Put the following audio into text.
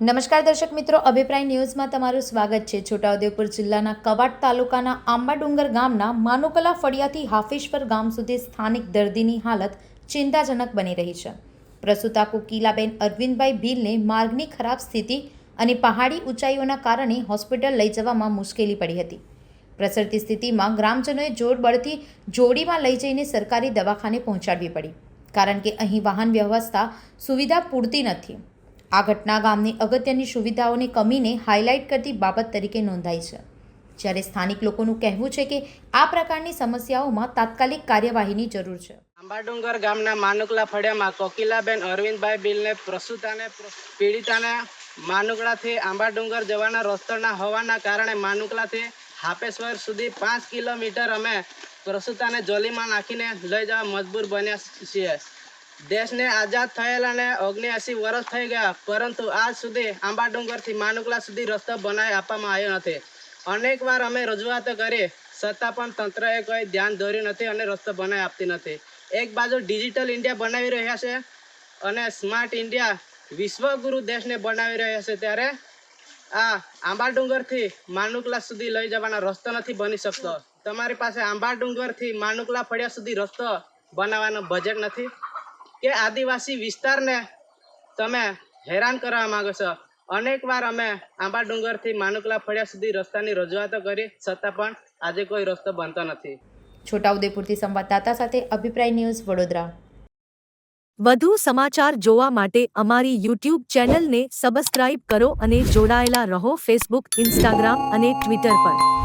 નમસ્કાર દર્શક મિત્રો, અભિપ્રાય ન્યૂઝમાં તમારું સ્વાગત છે. છોટાઉદેપુર જિલ્લાના કવાટ તાલુકાના આંબાડુંગર ગામના માનુકલા ફળિયાથી હાફિશપર ગામ સુધી સ્થાનિક દર્દીની હાલત ચિંતાજનક બની રહી છે. પ્રસૂતા કુકીલાબેન અરવિંદભાઈ ભીલને માર્ગની ખરાબ સ્થિતિ અને પહાડી ઊંચાઈઓના કારણે હોસ્પિટલ લઈ જવામાં મુશ્કેલી પડી હતી. પ્રસરતી સ્થિતિમાં ગ્રામજનોએ જોડબળથી જોડીમાં લઈ જઈને સરકારી દવાખાને પહોંચાડવી પડી. કારણ કે અહીં વાહન વ્યવસ્થા સુવિધા પૂરતી નથી. આ ઘટના ગામની અગત્યની સુવિધાઓની કમીને હાઇલાઇટ કરતી બાબત તરીકે નોંધાઈ છે. જ્યારે સ્થાનિક લોકોનું કહેવું છે કે આ પ્રકારની સમસ્યાઓમાં તાત્કાલિક કાર્યવાહીની જરૂર છે. આંબાડુંગર ગામના માનુકલા ફળિયામાં કોકિલાબેન અરવિંદભાઈ બિલને પ્રસૂતાને પીડિતાને માનુકલાથી આંબાડુંગર જવાના રસ્તોના હોવાના કારણે માનુકલાથી હાપેશ્વર સુધી પાંચ કિલોમીટર અમે પ્રસૂતાને જોલીમાં નાખીને લઈ જવા મજબૂર બન્યા છીએ. દેશને આઝાદ થયેલાને ઓગણ્યાસી વર્ષ થઈ ગયા, પરંતુ આજ સુધી આંબાડુંગરથી માનુકલા સુધી રસ્તો બનાવી આપવામાં આવ્યો નથી. અનેક વાર અમે રજૂઆતો કરી છતાં પણ તંત્રએ કોઈ ધ્યાન દોર્યું નથી અને રસ્તો બનાવી આપતી નથી. એક બાજુ ડિજિટલ ઇન્ડિયા બનાવી રહ્યા છે અને સ્માર્ટ ઇન્ડિયા વિશ્વગુરુ દેશને બનાવી રહ્યા છે, ત્યારે આ આંબાડુંગરથી માનુકલા સુધી લઈ જવાનો રસ્તો નથી બની શકતો. તમારી પાસે આંબાડુંગરથી માનુકલા ફળિયા સુધી રસ્તો બનાવવાનો બજેટ નથી. કે આદિવાસી વિસ્તારને તમે હેરાન કરવા માંગો છો? અનેક વાર અમે આંબા ડુંગરથી માનુકલા ફળિયા સુધી રસ્તાની રજૂઆતો કરી છતાં પણ આજે કોઈ રસ્તો બનતો નથી. છોટાઉદેપુરથી સંવાદદાતા સાથે અભિપ્રાય ન્યૂઝ વડોદરા. વધુ સમાચાર જોવા માટે અમારી યુટ્યુબ ચેનલને સબસ્ક્રાઇબ કરો અને જોડાયેલા રહો ફેસબુક ઇન્સ્ટાગ્રામ અને ટ્વિટર પર.